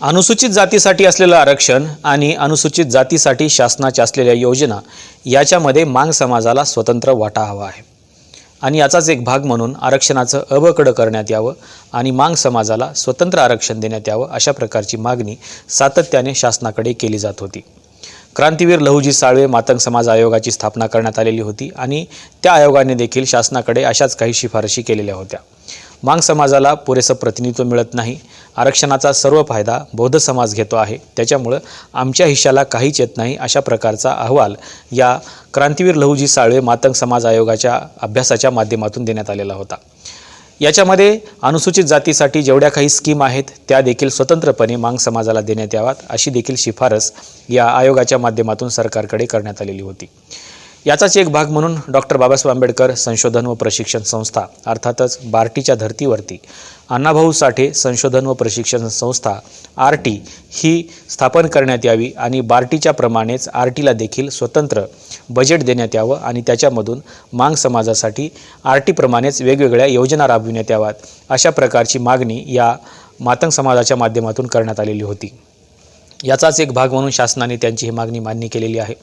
अनुसूचित जातीसाठी असलेलं आरक्षण आणि अनुसूचित जातीसाठी शासनाच्या असलेल्या योजना याच्यामध्ये मांग समाजाला स्वतंत्र वाटा हवा आहे. आणि याचाच एक भाग म्हणून आरक्षणाचं अबकडं करण्यात यावं आणि मांग समाजाला स्वतंत्र आरक्षण देण्यात यावं अशा प्रकारची मागणी सातत्याने शासनाकडे केली जात होती. क्रांतीवीर लहुजी साळवे मातंग समाज आयोगाची स्थापना करण्यात आलेली होती आणि त्या आयोगाने देखील शासनाकडे अशाच काही शिफारशी केलेल्या होत्या. मांग समाजाला पुरेसं प्रतिनिधित्व मिळत नाही. आरक्षणाचा सर्व फायदा बौद्ध समाज घेतो आहे. त्याच्यामुळं आमच्या हिशाला काहीच येत नाही अशा प्रकारचा अहवाल या क्रांतीवीर लहुजी साळवे मातंग समाज आयोगाच्या अभ्यासाच्या माध्यमातून देण्यात आलेला होता. याच्यामध्ये अनुसूचित जातीसाठी जेवढ्या काही स्कीम आहेत त्या देखील स्वतंत्रपणे मांग समाजाला देण्यात याव्यात अशी देखील शिफारस या आयोगाच्या माध्यमातून सरकारकडे करण्यात आलेली होती. याचाच एक भाग म्हणून डॉक्टर बाबासाहेब आंबेडकर संशोधन व प्रशिक्षण संस्था अर्थातच बार्टीच्या धर्तीवरती अण्णाभाऊ साठे संशोधन व प्रशिक्षण संस्था आर टी ही स्थापन करण्यात यावी आणि बार्टीच्या प्रमाणेच आर टीला देखील स्वतंत्र बजेट देण्यात यावं आणि त्याच्यामधून मांग समाजासाठी आर टीप्रमाणेच वेगवेगळ्या योजना राबविण्यात याव्यात अशा प्रकारची मागणी या मातंग समाजाच्या माध्यमातून करण्यात आलेली होती. याचाच एक भाग म्हणून शासनाने त्यांची ही मागणी मान्य केलेली आहे.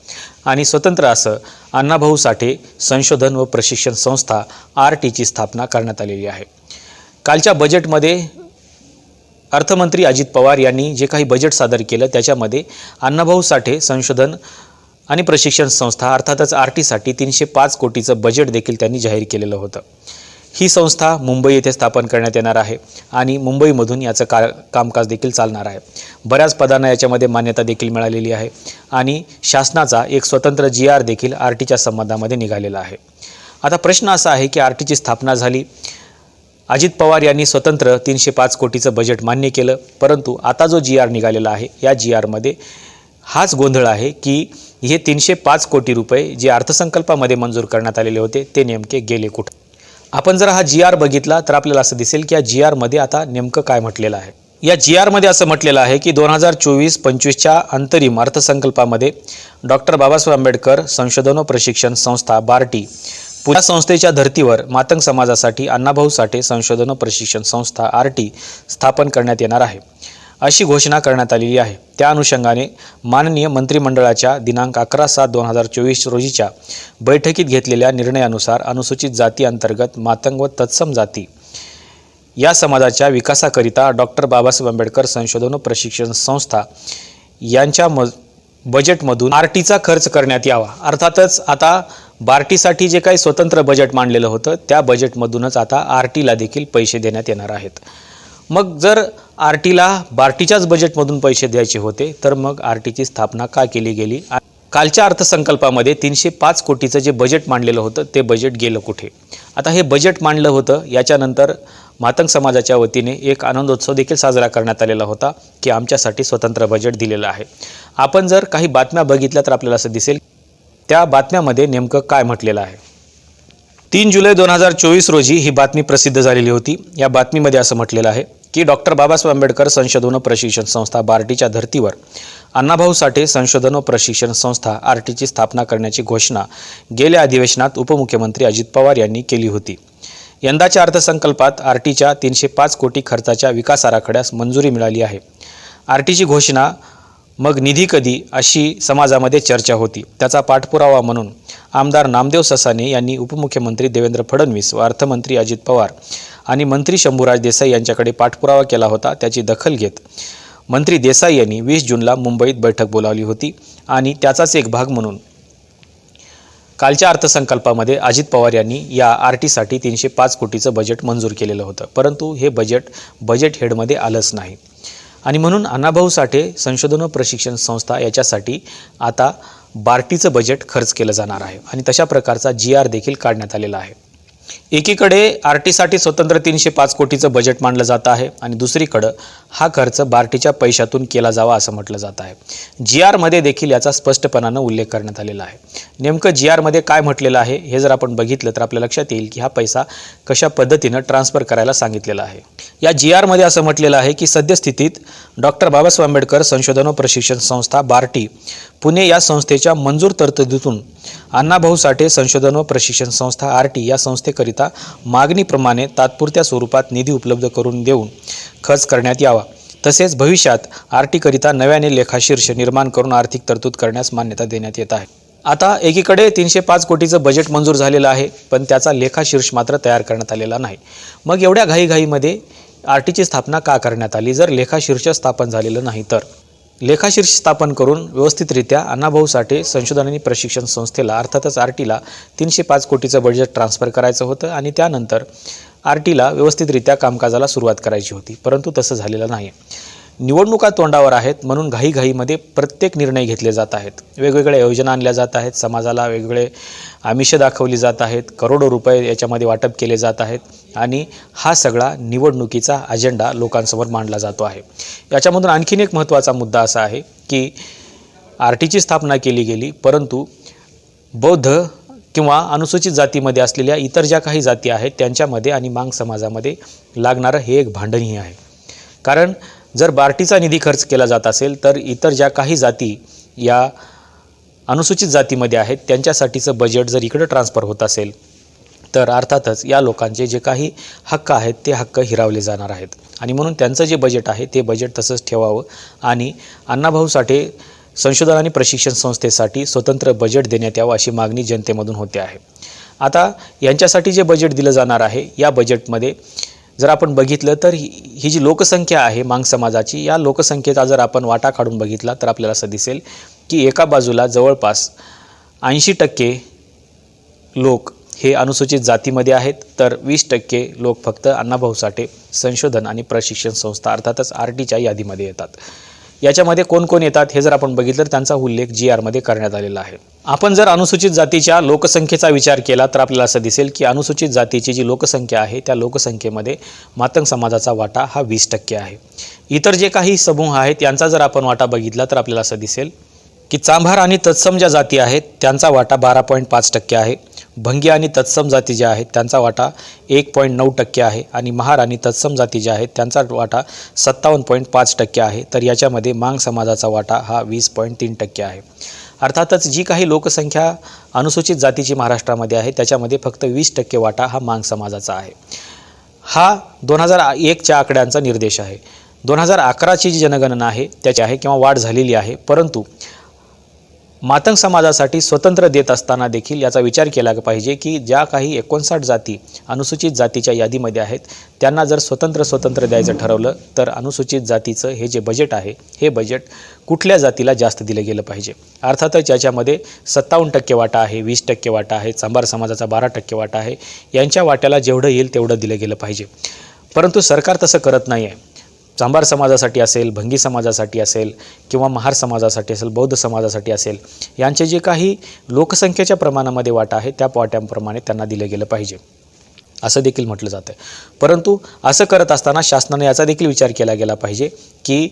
आणि स्वतंत्र असं अण्णाभाऊ साठे संशोधन व प्रशिक्षण संस्था आर टीची स्थापना करण्यात आलेली आहे. कालच्या बजेटमध्ये अर्थमंत्री अजित पवार यांनी जे काही बजेट सादर केलं त्याच्यामध्ये अण्णाभाऊ साठे संशोधन आणि प्रशिक्षण संस्था अर्थातच आर टीसाठी तीनशे पाच कोटीचं बजेट देखील त्यांनी जाहीर केलेलं होतं. ही संस्था मुंबई येथे स्थापन करण्यात येणार आहे आणि मुंबईमधून याचं का कामकाज देखील चालणार आहे. बऱ्याच पदांना याच्यामध्ये मान्यता देखील मिळालेली आहे आणि शासनाचा एक स्वतंत्र जी आर देखील आर टीच्या संबंधामध्ये निघालेला आहे. आता प्रश्न असा आहे की आर टीची स्थापना झाली. अजित पवार यांनी स्वतंत्र तीनशे पाच कोटीचं बजेट मान्य केलं परंतु आता जो जी आर निघालेला आहे या जी आरमध्ये हाच गोंधळ आहे की हे तीनशे पाच कोटी रुपये जे अर्थसंकल्पामध्ये मंजूर करण्यात आलेले होते ते नेमके गेले कुठं? आपण जर हा जी आर बघितला तर आपल्याला असं दिसेल की या जी आरमध्ये आता नेमकं काय म्हटलेलं आहे. या जी आरमध्ये असं म्हटलेलं आहे की दोन हजार चोवीस पंचवीसच्या अंतरिम अर्थसंकल्पामध्ये डॉक्टर बाबासाहेब आंबेडकर संशोधन व प्रशिक्षण संस्था बार्टी पुण्या संस्थेच्या धर्तीवर मातंग समाजासाठी अण्णाभाऊ साठे संशोधन व प्रशिक्षण संस्था आर टी स्थापन करण्यात येणार आहे. अशी घोषणा करण्यात आलेली आहे. त्या अनुषंगाने माननीय मंत्रिमंडळाच्या दिनांक अकरा सात दोन हजार चोवीस रोजीच्या बैठकीत घेतलेल्या निर्णयानुसार अनुसूचित जाती अंतर्गत मातंग व तत्सम जाती या समाजाच्या विकासाकरिता डॉक्टर बाबासाहेब आंबेडकर संशोधन व प्रशिक्षण संस्था यांच्या म बजेटमधून आर टीचा खर्च करण्यात यावा. अर्थातच आता बार्टीसाठी जे काही स्वतंत्र बजेट मांडलेलं होतं त्या बजेटमधूनच आता आर टीला देखील पैसे देण्यात येणार आहेत. मग जर आर टीला बार्टीच्याच बजेटमधून पैसे द्यायचे होते तर मग आर टीची स्थापना का केली गेली? कालच्या अर्थसंकल्पामध्ये तीनशे पाच कोटीचं जे बजेट मांडलेलं होतं ते बजेट गेलं कुठे? आता हे बजेट मांडलं होतं याच्यानंतर मातंग समाजाच्या वतीने एक आनंदोत्सव देखील साजरा करण्यात आलेला होता की आमच्यासाठी स्वतंत्र बजेट दिलेलं आहे. आपण जर काही बातम्या बघितल्या तर आपल्याला असं दिसेल त्या बातम्यामध्ये नेमकं काय म्हटलेलं आहे? तीन जुलै दोन हजार चोवीस रोजी ही बातमी प्रसिद्ध झालेली होती. या बातमीमध्ये असं म्हटलेलं आहे की डॉक्टर बाबासाहेब आंबेडकर संशोधन प्रशिक्षण संस्था बार्टीच्या धर्तीवर अण्णाभाऊ साठे संशोधन प्रशिक्षण संस्था आर टीची स्थापना करण्याची घोषणा गेल्या अधिवेशनात उपमुख्यमंत्री अजित पवार यांनी केली होती. यंदाच्या अर्थसंकल्पात आर टीच्या तीनशे पाच कोटी खर्चाच्या विकास आराखड्यास मंजुरी मिळाली आहे. आर टीची घोषणा मग निधी कधी अशी समाजामध्ये चर्चा होती. त्याचा पाठपुरावा म्हणून आमदार नामदेव ससाने यांनी उपमुख्यमंत्री देवेंद्र फडणवीस व अर्थमंत्री अजित पवार आणि मंत्री शंभूराज देसाई यांच्याकडे पाठपुरावा केला होता त्याची दखल घेत. मंत्री देसाई यांनी वीस जूनला मुंबईत बैठक बोलावली होती आणि त्याचाच एक भाग म्हणून. कालच्या अर्थसंकल्पामध्ये अजित पवार यांनी या आर टीसाठी तीनशे पाच कोटीचं बजेट मंजूर केलेलं होतं परंतु हे बजेट बजेट हेडमध्ये आलंच नाही. आणि म्हणून अण्णाभाऊ साठे संशोधन व प्रशिक्षण संस्था याच्यासाठी आता बार्टीचं बजेट खर्च केलं जाणार आहे आणि तशा प्रकारचा जी आर देखील काढण्यात आलेला आहे. एकीकडे आर टीसाठी स्वतंत्र तीनशे पाच कोटीचं बजेट मांडलं जात आहे आणि दुसरीकडं हा खर्च बार्टीच्या पैशातून केला जावा असं म्हटलं जात आहे. जी आरमध्ये देखील याचा स्पष्टपणानं उल्लेख करण्यात आलेला आहे. नेमकं जी आरमध्ये काय म्हटलेलं आहे हे जर आपण बघितलं तर आपल्या लक्षात येईल की हा पैसा कशा पद्धतीनं ट्रान्सफर करायला सांगितलेला आहे. या जी आरमध्ये असं म्हटलेलं आहे की सद्यस्थितीत डॉक्टर बाबासाहेब आंबेडकर संशोधन व प्रशिक्षण संस्था बार्टी पुणे या संस्थेच्या मंजूर तरतुदीतून अण्णाभाऊ साठे संशोधन व प्रशिक्षण संस्था आर टी या संस्थेकरिता मागणीप्रमाणे तात्पुरत्या स्वरूपात निधी उपलब्ध करून देऊन खर्च करण्यात यावा. तसेच भविष्यात आरटीकरिता नव्याने लेखाशीर्ष निर्माण करून आर्थिक तरतूद करण्यास मान्यता देण्यात येत आहे. आता एकीकडे तीनशे पाच कोटीचं बजेट मंजूर झालेलं आहे पण त्याचा लेखाशीर्ष मात्र तयार करण्यात आलेला नाही. मग एवढ्या घाईघाईमध्ये आर टीची स्थापना का करण्यात आली? जर लेखाशीर्ष स्थापन झालेलं नाही तर? लेखाशीर्ष स्थापन करून व्यवस्थितरित्या अण्णाभाऊ साठे संशोधन आणि प्रशिक्षण संस्थेला अर्थातच आर टीला तीनशे पाच कोटीचं बजेट ट्रान्स्फर करायचं होतं आणि त्यानंतर आर टीला व्यवस्थितरित्या कामकाजाला सुरुवात करायची होती. परंतु तसं झालेलं नाही निवडणुका तोंडावर आहेत म्हणून घाईघाईमध्ये प्रत्येक निर्णय घेतले जात आहेत. वेगवेगळ्या योजना आणल्या जात आहेत. समाजाला वेगवेगळे आमिषं दाखवली जात आहेत. करोडो रुपये याच्यामध्ये वाटप केले जात आहेत. आणि हा सगळा निवडणुकीचा अजेंडा लोकांसमोर मांडला जातो आहे. याच्यामधून आणखीन एक महत्त्वाचा मुद्दा असा आहे की आर टीची स्थापना केली गेली परंतु बौद्ध किंवा अनुसूचित जातीमध्ये असलेल्या इतर ज्या काही जाती आहेत त्यांच्यामध्ये आणि मांग समाजामध्ये लागणारं हे एक भांडणही आहे. कारण जर बार्टीचा निधी खर्च केला जात असेल तर इतर ज्या काही जाती या अनुसूचित जातीमध्ये आहेत त्यांच्यासाठीचं बजेट जर इकडं ट्रान्सफर होत असेल तर अर्थातच या लोकांचे जे काही हक्क आहेत ते हक्क हिरावले जाणार आहेत. आणि म्हणून त्यांचं जे बजेट आहे ते बजेट तसंच ठेवावं आणि अण्णाभाऊ साठे संशोधन आणि प्रशिक्षण संस्थेसाठी स्वतंत्र बजेट देण्यात यावं अशी मागणी जनतेमधून होते आहे. आता यांच्यासाठी जे बजेट दिलं जाणार आहे या बजेटमध्ये जर आपण बघितलं तर ही ही जी लोकसंख्या आहे मांग समाजाची या लोकसंख्येचा जर आपण वाटा काढून बघितला तर आपल्याला असं दिसेल की एका बाजूला जवळपास ऐंशी टक्के लोक हे अनुसूचित जातीमध्ये आहेत तर वीस टक्के लोक फक्त अण्णाभाऊ साठे संशोधन आणि प्रशिक्षण संस्था अर्थातच आर टीच्या यादीमध्ये येतात. याच्यामध्ये कोण कोण येतात हे जर आपण बघितलं तर त्यांचा उल्लेख जी आरमध्ये करण्यात आलेला आहे. आपण जर अनुसूचित जातीच्या लोकसंख्येचा विचार केला तर आपल्याला असं दिसेल की अनुसूचित जातीची जी लोकसंख्या आहे त्या लोकसंख्येमध्ये मातंग समाजाचा वाटा हा वीस टक्के आहे. इतर जे काही समूह आहेत यांचा जर आपण वाटा बघितला तर आपल्याला असं दिसेल की चांभार आणि तत्सम ज्या जाती आहेत त्यांचा वाटा बारा पॉईंट पाच टक्के आहे. भंगी आणि तत्सम जाती ज्या आहेत त्यांचा वाटा एक पॉईंट नऊ टक्के आहे. आणि महार आणि तत्सम जाती ज्या आहेत त्यांचा वाटा सत्तावन्न पॉईंट पाच टक्के आहे. तर याच्यामध्ये मांग समाजाचा वाटा हा वीस पॉईंट तीन टक्के आहे. अर्थातच जी काही लोकसंख्या अनुसूचित जातीची महाराष्ट्रामध्ये आहे त्याच्यामध्ये फक्त वीस टक्के वाटा हा मांग समाजाचा आहे. हा दोन हजार एकच्या आकड्यांचा निर्देश आहे. दोन हजार अकराची जी जनगणना आहे त्याची आहे किंवा वाढ झालेली आहे परंतु मातंग समाजासाठी स्वतंत्र देत असताना देखील याचा विचार केला पाहिजे की ज्या काही एकोणसाठ जाती अनुसूचित जातीच्या यादीमध्ये आहेत त्यांना जर स्वतंत्र स्वतंत्र द्यायचं ठरवलं तर अनुसूचित जातीचं हे जे बजेट आहे हे बजेट कुठल्या जातीला जास्त दिलं गेलं पाहिजे? अर्थातच याच्यामध्ये सत्तावन्न टक्के वाटा आहे वीस टक्के वाटा आहे चांभार समाजाचा बारा टक्के वाटा आहे यांच्या वाट्याला जेवढं येईल तेवढं दिलं गेलं पाहिजे. परंतु सरकार तसं करत नाही आहे चांभार समाजासाठी असेल भंगी समाजासाठी असेल किंवा महार समाजासाठी असेल बौद्ध समाजासाठी असेल यांचे जे काही लोकसंख्येच्या प्रमाणामध्ये वाटा आहे त्या वाट्यांप्रमाणे त्यांना दिलं गेलं पाहिजे. असं देखील म्हटलं जातं परंतु असं करत असताना शासनाने याचा देखील विचार केला गेला पाहिजे की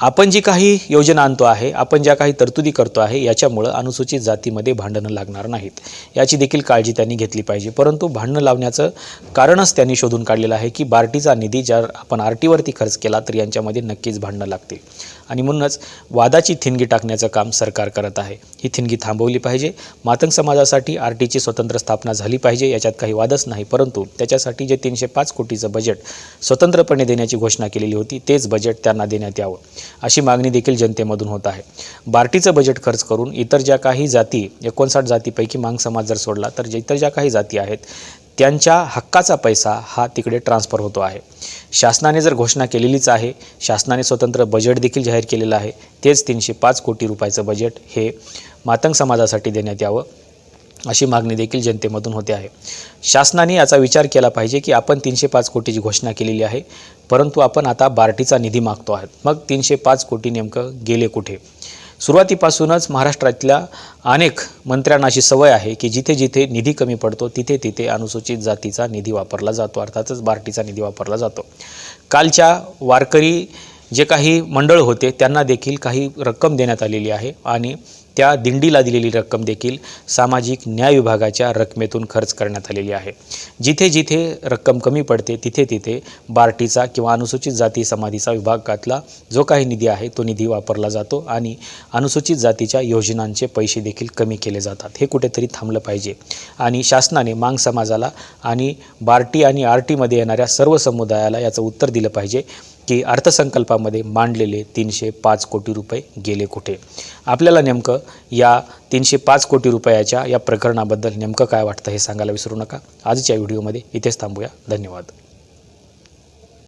आपण जी काही योजना आणतो आहे आपण ज्या काही तरतुदी करतो आहे याच्यामुळं अनुसूचित जातीमध्ये भांडणं लागणार नाहीत. याची देखील काळजी त्यांनी घेतली पाहिजे. परंतु भांडणं लावण्याचं कारणच त्यांनी शोधून काढलेलं आहे की बार्टीचा निधी जर आपण आर टीवरती खर्च केला तर यांच्यामध्ये नक्कीच भांडणं लागतील. आणि म्हणूनच वादाची थिणगी टाकण्याचं काम सरकार करत आहे. ही थिणगी थांबवली पाहिजे. मातंग समाजासाठी आर टीची स्वतंत्र स्थापना झाली पाहिजे याच्यात काही वादच नाही. परंतु त्याच्यासाठी जे तीनशे पाच कोटीचं बजेट स्वतंत्रपणे देण्याची घोषणा केलेली होती तेच बजेट त्यांना देण्यात यावं अशी मागणी देखील जनतेमधून होत आहे. बार्टीचं बजेट खर्च करून इतर ज्या काही जाती एकोणसाठ जातीपैकी मांग समाज जर सोडला तर जे इतर ज्या काही जाती आहेत त्यांच्या हक्काचा पैसा हा तिकडे ट्रान्सफर होतो आहे. शासनाने जर घोषणा केलेलीच आहे शासनाने स्वतंत्र बजेट देखील जाहीर केलेलं आहे तेच तीनशे पाच कोटी रुपयाचं बजेट हे मातंग समाजासाठी देण्यात यावं अशी मागणी देखील जनतेमधून होते आहे. शासनाने याचा विचार केला पाहिजे की आपण तीनशे पाच कोटीची घोषणा केलेली आहे परंतु आपण आता बार्टीचा निधी मागतो आहोत. मग तीनशे पाच कोटी नेमकं गेले कुठे? सुरुवातीपासूनच महाराष्ट्रातल्या अनेक मंत्र्यांना अशी सवय आहे की जिथे जिथे निधी कमी पडतो तिथे तिथे अनुसूचित जातीचा निधी वापरला जातो अर्थातच बार्टीचा निधी वापरला जातो. कालच्या वारकरी जे काही मंडळ होते त्यांना देखील काही रक्कम देण्यात आलेली आहे आणि त्या दिंडीला दिलेली रक्कम देखील सामाजिक न्याय विभागाच्या रकमेतून खर्च करण्यात आलेली आहे. जिथे जिथे रक्कम कमी पडते तिथे तिथे बार्टीचा किंवा अनुसूचित जाती समाधीचा विभागातला जो काही निधी आहे तो निधी वापरला जातो आणि अनुसूचित जातीच्या योजनांचे पैसे देखील कमी केले जातात. हे कुठेतरी थांबलं पाहिजे. आणि शासनाने मांग समाजाला आणि बार्टी आणि आर टीमध्ये येणाऱ्या सर्व समुदायाला याचं उत्तर दिलं पाहिजे. की अर्थसंकल्पामध्ये मांडलेले तीनशे पाच कोटी रुपये गेले कुठे? आपल्याला नेमकं या तीनशे पाच कोटी रुपयाच्या या प्रकरणाबद्दल नेमकं काय वाटतं हे सांगायला विसरू नका. आजच्या व्हिडिओमध्ये इथेच थांबूया. धन्यवाद.